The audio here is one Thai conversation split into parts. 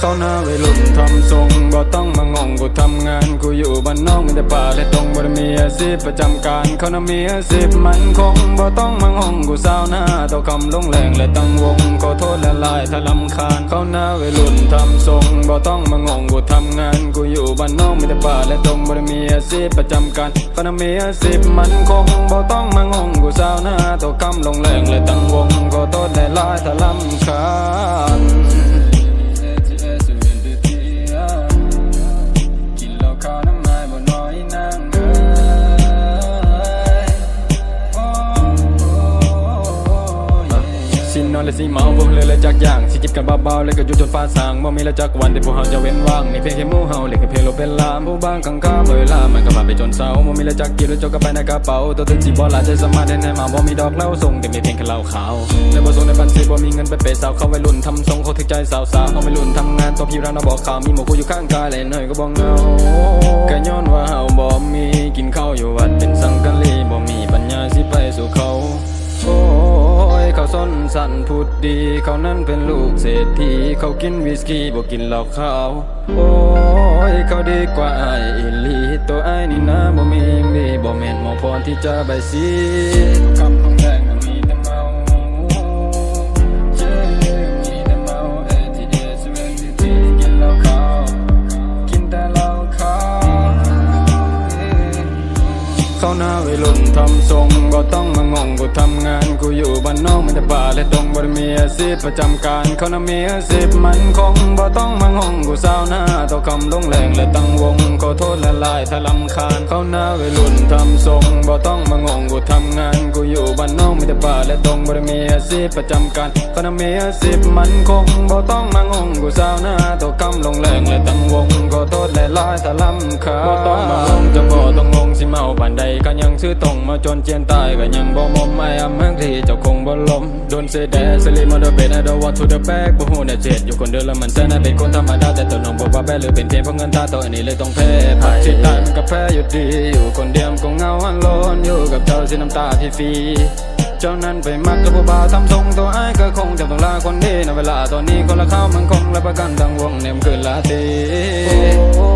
เศร้าหน้าวัยรุ่นทำทรงบ่ต้องมางงกูทำงาน กูอยู่บ้านนอกมีแต่ป่าและตรงบ่ไมีอาชีพประจำการเขาน่ามีอาชีพมันคงบ่ต้องมางงกูเศร้าหน้าต่อคำลงแรงและตั้งวงขอโทษและลายถ้าลำคาญเขาหน้าวัยรุ่นทำทรงบ่ต้องมางงกูทำงาน กูอยู่บ้านนอกมีแต่ป่าและตรงบ่ไมีอาชีพประจำการเขาน่ามีอาชีพมันคงบ่ต้องมางงกูเศร้าหน้าต่อคำลงแรงและตั้งวงขอโทษ และสิเมาบ่เลยและจักอย่างสิจิบกันเบาๆแล้วก็อยู่จนฟ้าสางบ่มีและจักวันที่พวกเฮาจะเว้นว่างมีเพียงแค่หมู่เฮาเล็กแค่เพียงโลเป็นลามผู้บางข้างข้ามเวลามันก็ผ่านไปจนเศร้าบ่มีและจักกินแล้วจกกันไปในกระเป๋าตัวถึงสิบ่หลายใจสมารถได้แน่มาบ่มีดอกเหล้าส่งแต่มีเพียงแค่เหล้าขาวและบ่ส่งในบัญชีบ่มีเงินไปเปย์สาวเขาวัยรุ่นทำทรงเขาถึกใจสาวๆเขาวัยรุ่นทำงานตัวพี่ร้านเราบอกข่าวมีหมู่กูอยู่ข้างกายและหน่อยก็บ่เงาก็ย้อนว่าเฮาบ่มีกินข้าวอยู่วัดเป็นสังกะลีบ่มีปัญญาสิไปสู่เขาโอ้ยเขา ส้นสันพูดดี เขานั้นเป็นลูกเศรษฐีเขากินวิสกี้บอกินเหล้าขาวโอ้ยเขาดีกว่าไอ้อิลีตัวไอ้นี่นะบ่มีมีบ่แม่นหมอพรที่จะใบสีคำคำแดงแรุ่นทำทรงบ่ต้องมางงกูทำงานกูอยู่บ้านนอกมันจะป่าและตรงบ่ได้มีอาชีพประจำการเขาน่ะมีอาชีพมันคงบ่ต้องมางงกูสาวหน้าต่อคำลงแรงและตั้งวงขอโทษและลายถ้าลำคาญเขาหน้าวัยรุ่นทำทรงบ่ต้องมางงกูทำงานกูอยู่บ้านนอกมันจะป่า และตรงบ่ได้มีอาชีพประจำการเขาน่ะมีอาชีพมันคงบ่ต้องมางงกูสาวหน้าต่อคำลงแรงและตั้งวงขอโทษและลายถ้าลำคาญบ่ต้องมางงจะบ่ต้องงงสิเมาปานใดก็ยังซื้อตรงมาจนเจียนตายก็ยังบ่มอมไม่อำเมืองที่เจ้าคงบ่ลมโดนเสยแดสลีมาเดเบนไอดอวัตทูเดอะแบกบ่ฮู้แน่เจ็ดอยู่คนเดียวแล้วมันแซ่น่าเป็นคนธรรมดาแต่ตัวน้องบอกว่าแพ้หรือเป็นเพียงเพราะเงินตาตัวอันนี้เลยต้องแพ้ผักชิดตายมันก็แพ้อยู่ดีอยู่คนเดียวมันก็เหงาอันโลนอยู่กับเจ้าสิน้ำตาที่ฟรี เจ้านั้นไปมักกับผู้บ่าวทำทรงตัวไอ้ก็คงจะต้องลาคนดีในเวลาตอนนี้คนละข้าวมันคงและประกันทั้งวงเนี่ยมคืนลาตี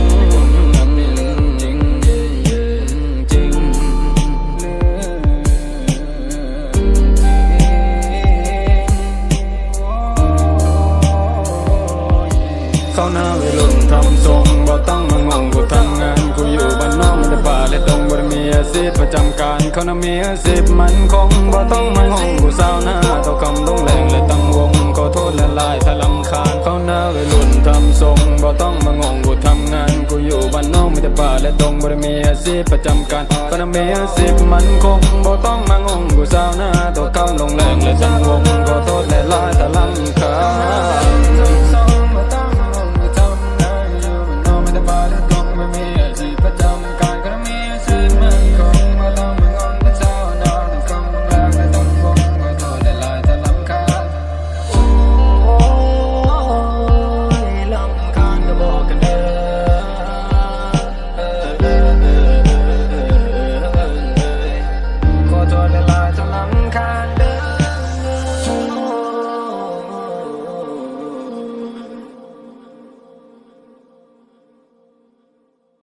จำการเขาน่ะมีอาชีพมันคงบ่ต้องมางงกูสาวหน้าต่อคำลงแรงและตั้งวงขอโทษและลายถ้าลำคาญเขาหน้าวัยรุ่นทำทรงบ่ต้องมางงกูทำงานกูอยู่บ้านนอกไมีแต่ป่าและตรงบ่ได้มีอาชีพประจำการเขาน่ะมีอาชีพมันคงบ่ต้องมางงกูสาวหน้าต่อคำลงแรงและตั้งวงขอโทษและลายถ้าลำคาญ